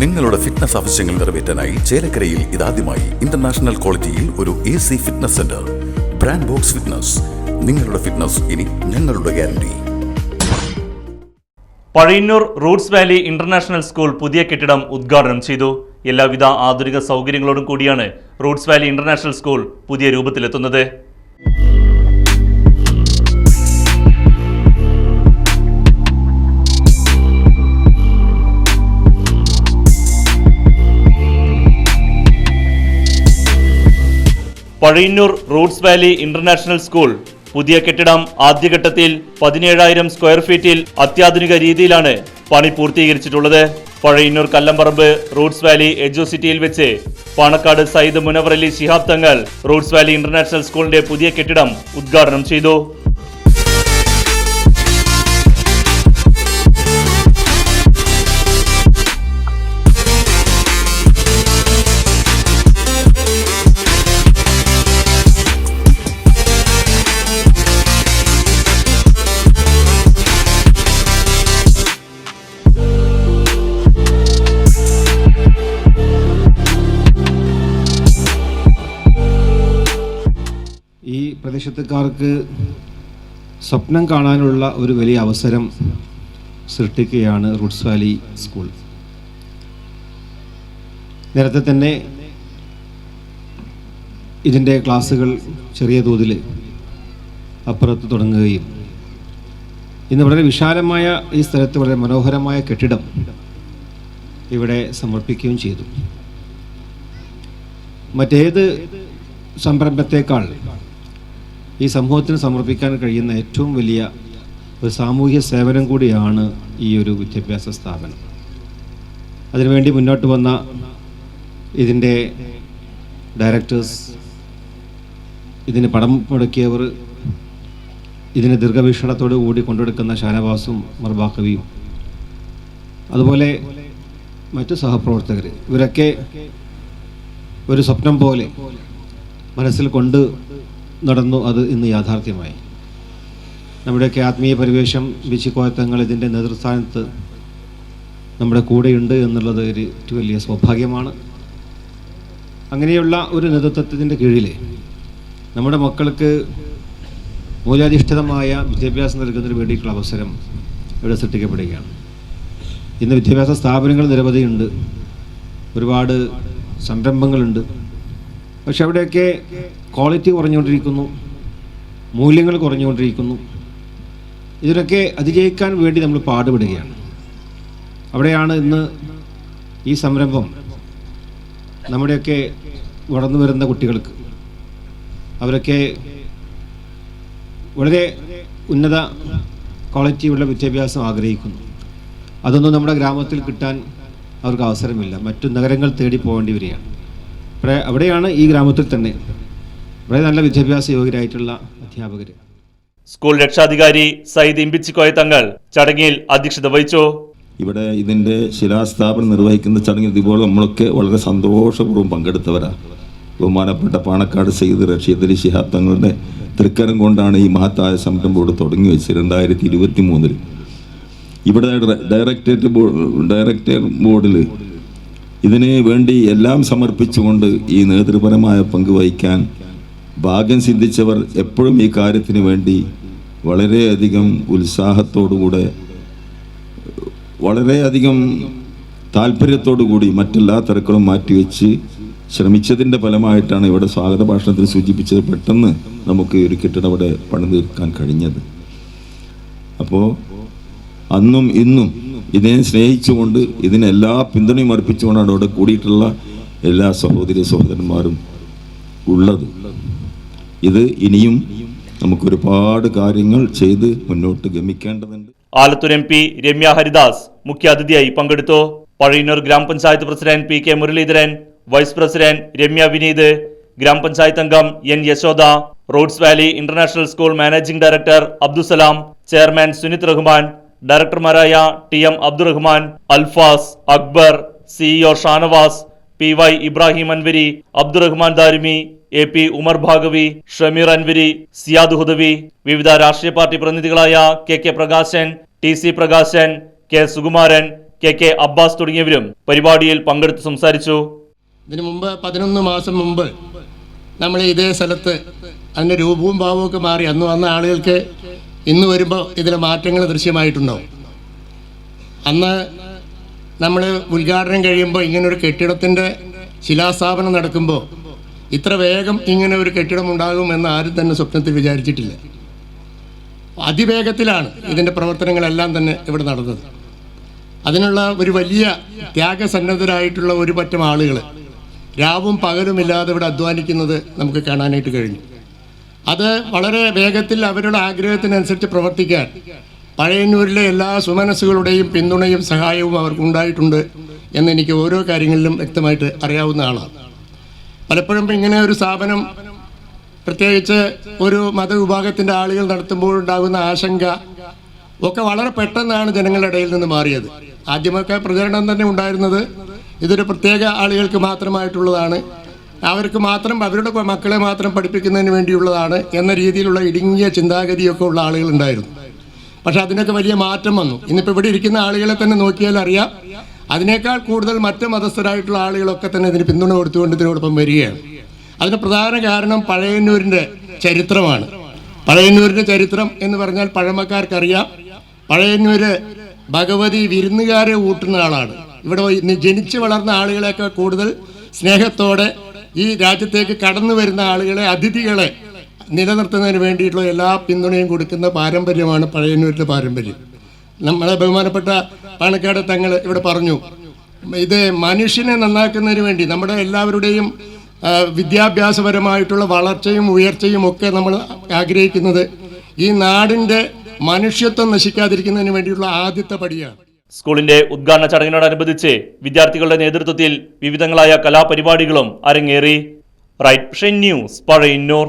നിങ്ങളുടെ ഫിറ്റ്നസ് ആവശ്യങ്ങൾ നിറവേറ്റാനായി ചേലക്കരയിൽ ഇതാദ്യമായി ഇന്റർനാഷണൽ ക്വാളിറ്റിയിൽ ഒരു A C fitness centre brand box fitness നിങ്ങളുടെ ഫിറ്റ്നസ് ഇനി ഞങ്ങളുടെ guarantee Pazhayannur roots valley international school പുതിയ കെട്ടിടം ഉദ്ഘാടനം ചെയ്തു. എല്ലാവിധ ആധുനിക സൗകര്യങ്ങളോടും കൂടിയാണ് റൂട്ട്സ് വാലി ഇന്റർനാഷണൽ സ്കൂൾ പുതിയ രൂപത്തിലെത്തുന്നത്. Pazhayannur roots valley international school പുതിയ കെട്ടിടം ആദ്യഘട്ടത്തിൽ പതിനേഴായിരം സ്ക്വയർ ഫീറ്റിൽ അത്യാധുനിക രീതിയിലാണ് പണി പൂർത്തീകരിച്ചിട്ടുള്ളത്. പഴയന്നൂർ കല്ലമ്പറമ്പ് റൂട്ട്സ് വാലി എജുസിറ്റിയിൽ വെച്ച് Panakkad Sayyid Munavvar Ali Shihab Thangal Roots valley international സ്കൂളിന്റെ പുതിയ കെട്ടിടം ഉദ്ഘാടനം ചെയ്തു. ഈ പ്രദേശത്തുകാർക്ക് സ്വപ്നം കാണാനുള്ള ഒരു വലിയ അവസരം സൃഷ്ടിക്കുകയാണ് റൂട്ട്സ് വാലി സ്കൂൾ. നേരത്തെ തന്നെ ഇതിന്റെ ക്ലാസ്സുകൾ ചെറിയ തോതിൽ അപ്പുറത്ത് തുടങ്ങുകയും ഇന്ന് വളരെ വിശാലമായ ഈ സ്ഥലത്ത് വളരെ മനോഹരമായ കെട്ടിടം ഇവിടെ സമർപ്പിക്കുകയും ചെയ്തു. മറ്റേത് സംരംഭത്തേക്കാൾ ഈ സമൂഹത്തിന് സമർപ്പിക്കാൻ കഴിയുന്ന ഏറ്റവും വലിയ ഒരു സാമൂഹ്യ സേവനം കൂടിയാണ് ഈ ഒരു വിദ്യാഭ്യാസ സ്ഥാപനം. അതിനുവേണ്ടി മുന്നോട്ട് വന്ന ഇതിന്റെ ഡയറക്ടേഴ്സ് ഇതിന് പടം മുടക്കിയവർ ഇതിന് ദീർഘവീക്ഷണത്തോടു കൂടി കൊണ്ടെടുക്കുന്ന ഷാനവാസും മർബാഖവിയും അതുപോലെ മറ്റു സഹപ്രവർത്തകർ. ഇവരൊക്കെ ഒരു സ്വപ്നം പോലെ മനസ്സിൽ കൊണ്ട് നടന്നു അത് ഇന്ന് യാഥാർത്ഥ്യമായി. നമ്മുടെയൊക്കെ ആത്മീയ പരിവേഷം വിച്ചിക്കോയത്തങ്ങൾ ഇതിന്റെ നേതൃസ്ഥാനത്ത് നമ്മുടെ കൂടെയുണ്ട് എന്നുള്ളത് ഒരു വലിയ സൗഭാഗ്യമാണ്. അങ്ങനെയുള്ള ഒരു നേതൃത്വത്തിന്റെ കീഴിൽ നമ്മുടെ മക്കൾക്ക് മൂല്യാധിഷ്ഠിതമായ വിദ്യാഭ്യാസം നൽകുന്നതിന് വേണ്ടിയിട്ടുള്ള അവസരം ഇവിടെ സൃഷ്ടിക്കപ്പെടുകയാണ്. ഇന്ന് വിദ്യാഭ്യാസ സ്ഥാപനങ്ങൾ നിരവധിയുണ്ട്. ഒരുപാട് സംരംഭങ്ങളുണ്ട്. പക്ഷെ അവിടെയൊക്കെ ക്വാളിറ്റി കുറഞ്ഞുകൊണ്ടിരിക്കുന്നു. മൂല്യങ്ങൾ കുറഞ്ഞുകൊണ്ടിരിക്കുന്നു. ഇതിനൊക്കെ അതിജയിക്കാൻ വേണ്ടി നമ്മൾ പാടുപെടുകയാണ്. അവിടെയാണ് ഇന്ന് ഈ സംരംഭം നമ്മുടെയൊക്കെ വളർന്നു വരുന്ന കുട്ടികൾക്ക്. അവരൊക്കെ വളരെ ഉന്നത ക്വാളിറ്റിയുള്ള വിദ്യാഭ്യാസം ആഗ്രഹിക്കുന്നു. അതൊന്നും നമ്മുടെ ഗ്രാമത്തിൽ കിട്ടാൻ അവർക്ക് അവസരമില്ല. മറ്റു നഗരങ്ങൾ തേടി പോകേണ്ടി വരികയാണ്. അവിടെ അവിടെയാണ് ഈ ഗ്രാമത്തിൽ തന്നെ വളരെ നല്ല വിദ്യാഭ്യാസ യോഗ്യരായിട്ടുള്ള അധ്യാപകർ സ്കൂൾ രക്ഷാധികാരി സയ്യിദ് ഇമ്പിച്ചിക്കോയ തങ്ങൾ ചടങ്ങിൽ അധ്യക്ഷത വഹിച്ചു. ഇവിടെ ഇതിന്റെ ശിലാസ്ഥാപനം നിർവഹിക്കുന്ന ചടങ്ങിൽ ഇതുപോലെ നമ്മളൊക്കെ വളരെ സന്തോഷപൂർവം പങ്കെടുത്തവരാണ് ബഹുമാനപ്പെട്ട പാണക്കാട് സയ്യിദ് റഷീദ് അലി ശിഹാബ് തങ്ങളുടെ തൃക്കരം കൊണ്ടാണ് ഈ മഹത്തായ സംരംഭം ഇവിടെ തുടങ്ങി വെച്ചത് രണ്ടായിരത്തി ഇരുപത്തി മൂന്നിൽ ഇവിടെ ഡയ- ഡയറക്ടറേറ്റ് ബോർഡ് ഡയറക്ടർ ബോർഡിൽ ഇതിന് വേണ്ടി എല്ലാം സമർപ്പിച്ചുകൊണ്ട് ഈ നേതൃപരമായ പങ്ക് വഹിക്കാൻ ഭാഗ്യം സിദ്ധിച്ചവർ എപ്പോഴും ഈ കാര്യത്തിന് വേണ്ടി വളരെയധികം ഉത്സാഹത്തോടുകൂടെ വളരെയധികം താല്പര്യത്തോടു കൂടി മറ്റെല്ലാ തിരക്കുകളും മാറ്റിവെച്ച് ശ്രമിച്ചതിന്റെ ഫലമായിട്ടാണ് ഇവിടെ സ്വാഗത ഭാഷണത്തിൽ സൂചിപ്പിച്ചത് പെട്ടെന്ന് നമുക്ക് ഒരു കെട്ടിടം ഇവിടെ പണിതീർക്കാൻ കഴിഞ്ഞത്. അപ്പോൾ അന്നും ഇന്നും ഇതിനെ സ്നേഹിച്ചുകൊണ്ട് ഇതിനെല്ലാ പിന്തുണയും അർപ്പിച്ചുകൊണ്ടാണ് അവിടെ കൂടിയിട്ടുള്ള എല്ലാ സഹോദരി സഹോദരന്മാരും ഉള്ളത്. ഇത് ഇനിയും നമുക്കൊരുപാട് കാര്യങ്ങൾ ചെയ്ത് മുന്നോട്ട് ഗമിക്കേണ്ടതുണ്ട്. ആലത്തൂർ എം പി രമ്യ ഹരിദാസ് മുഖ്യാതിഥിയായി പങ്കെടുത്തു. പഴയന്നൂർ ഗ്രാമപഞ്ചായത്ത് president P K Muraleedharan vice president Ramya Vineeth ഗ്രാമപഞ്ചായത്ത് അംഗം N Yashoda roads valley international school managing director Abdussalam chairman Sunith Rahman ഡയറക്ടർമാരായ T M Abdurahman Alfas Akbar CEO Shanavas P Y Ibrahim Anvari Abdurahman Darimi A P Umar Bhagavi Shameer Anvari Siyad Hudavi വിവിധ രാഷ്ട്രീയ party പ്രതിനിധികളായ K K Prakashan T C Prakashan K Sukumaran K K Abbas തുടങ്ങിയവരും പരിപാടിയിൽ പങ്കെടുത്ത് സംസാരിച്ചു. ഇതിനു മുമ്പ് പതിനൊന്ന് മാസം മുമ്പ് നമ്മൾ ഇതേ സ്ഥലത്ത് അതിന്റെ രൂപവും ഭാവവും ഒക്കെ മാറി. അന്ന് വന്ന ആളുകൾക്ക് ഇന്ന് വരുമ്പോൾ ഇതിലെ മാറ്റങ്ങൾ ദൃശ്യമായിട്ടുണ്ടാവും. അന്ന് നമ്മൾ ഉദ്ഘാടനം കഴിയുമ്പോൾ ഇങ്ങനൊരു കെട്ടിടത്തിന്റെ ശിലാസ്ഥാപനം നടക്കുമ്പോൾ ഇത്ര വേഗം ഇങ്ങനെ ഒരു കെട്ടിടം ഉണ്ടാകുമെന്ന് ആരും തന്നെ സ്വപ്നത്തിൽ വിചാരിച്ചിട്ടില്ല. അതിവേഗത്തിലാണ് ഇതിന്റെ പ്രവർത്തനങ്ങളെല്ലാം തന്നെ ഇവിടെ നടന്നത്. അതിനുള്ള ഒരു വലിയ ത്യാഗസന്നദ്ധരായിട്ടുള്ള ഒരു പറ്റം ആളുകൾ രാവും പകലുമില്ലാതെ ഇവിടെ അധ്വാനിക്കുന്നത് നമുക്ക് കാണാനായിട്ട് കഴിഞ്ഞു. അത് വളരെ വേഗത്തിൽ അവരുടെ ആഗ്രഹത്തിനനുസരിച്ച് പ്രവർത്തിക്കാൻ പഴയന്നൂരിലെ എല്ലാ സുമനസ്സുകളുടെയും പിന്തുണയും സഹായവും അവർക്കുണ്ടായിട്ടുണ്ട് എന്നെനിക്ക് ഓരോ കാര്യങ്ങളിലും വ്യക്തമായിട്ട് അറിയാവുന്ന ആളാണ്. പലപ്പോഴും ഇങ്ങനെ ഒരു സ്ഥാപനം പ്രത്യേകിച്ച് ഒരു മതവിഭാഗത്തിന്റെ ആളുകൾ നടത്തുമ്പോഴുണ്ടാകുന്ന ആശങ്ക ഒക്കെ വളരെ പെട്ടെന്നാണ് ജനങ്ങളുടെ ഇടയിൽ നിന്ന് മാറിയത്. ആദ്യമൊക്കെ പ്രചരണം തന്നെ ഉണ്ടായിരുന്നത് ഇതൊരു പ്രത്യേക ആളുകൾക്ക് മാത്രമായിട്ടുള്ളതാണ്. അവർക്ക് മാത്രം അവരുടെ മക്കളെ മാത്രം പഠിപ്പിക്കുന്നതിന് വേണ്ടിയുള്ളതാണ് എന്ന രീതിയിലുള്ള ഇടുങ്ങിയ ചിന്താഗതിയൊക്കെ ഉള്ള ആളുകളുണ്ടായിരുന്നു പക്ഷെ അതിനൊക്കെ വലിയ മാറ്റം വന്നു. ഇന്നിപ്പോൾ ഇവിടെ ഇരിക്കുന്ന ആളുകളെ തന്നെ നോക്കിയാൽ അറിയാം അതിനേക്കാൾ കൂടുതൽ മറ്റ് മതസ്ഥരായിട്ടുള്ള ആളുകളൊക്കെ തന്നെ ഇതിന് പിന്തുണ കൊടുത്തുകൊണ്ട് ഇതിനോടൊപ്പം വരികയാണ്. അതിന് പ്രധാന കാരണം പഴയന്നൂരിന്റെ ചരിത്രമാണ്. പഴയന്നൂരിന്റെ ചരിത്രം എന്ന് പറഞ്ഞാൽ പഴമക്കാർക്കറിയാം. പഴയന്നൂര് ഭഗവതി വിരുന്നുകാരെ ഊട്ടുന്ന ആളാണ്. ഇവിടെ ജനിച്ചു വളർന്ന ആളുകളെയൊക്കെ കൂടുതൽ സ്നേഹത്തോടെ ഈ രാജ്യത്തേക്ക് കടന്നു വരുന്ന ആളുകളെ അതിഥികളെ നിലനിർത്തുന്നതിന് വേണ്ടിയിട്ടുള്ള എല്ലാ പിന്തുണയും കൊടുക്കുന്ന പാരമ്പര്യമാണ് പഴയന്നൂരിന്റെ പാരമ്പര്യം. നമ്മളെ ബഹുമാനപ്പെട്ട പാണക്കാട് തങ്ങൾ ഇവിടെ പറഞ്ഞു ഇത് മനുഷ്യനെ നന്നാക്കുന്നതിന് വേണ്ടി നമ്മുടെ എല്ലാവരുടെയും വിദ്യാഭ്യാസപരമായിട്ടുള്ള വളർച്ചയും ഉയർച്ചയും ഒക്കെ നമ്മൾ ആഗ്രഹിക്കുന്നത് ഈ നാടിന്റെ മനുഷ്യത്വം നശിക്കാതിരിക്കുന്നതിന് വേണ്ടിയുള്ള ആദ്യത്തെ പടിയാണ്. സ്കൂളിന്റെ ഉദ്ഘാടന ചടങ്ങിനോടനുബന്ധിച്ച് വിദ്യാർത്ഥികളുടെ നേതൃത്വത്തിൽ വിവിധങ്ങളായ കലാപരിപാടികളും അരങ്ങേറി. Right news Pazhayannur.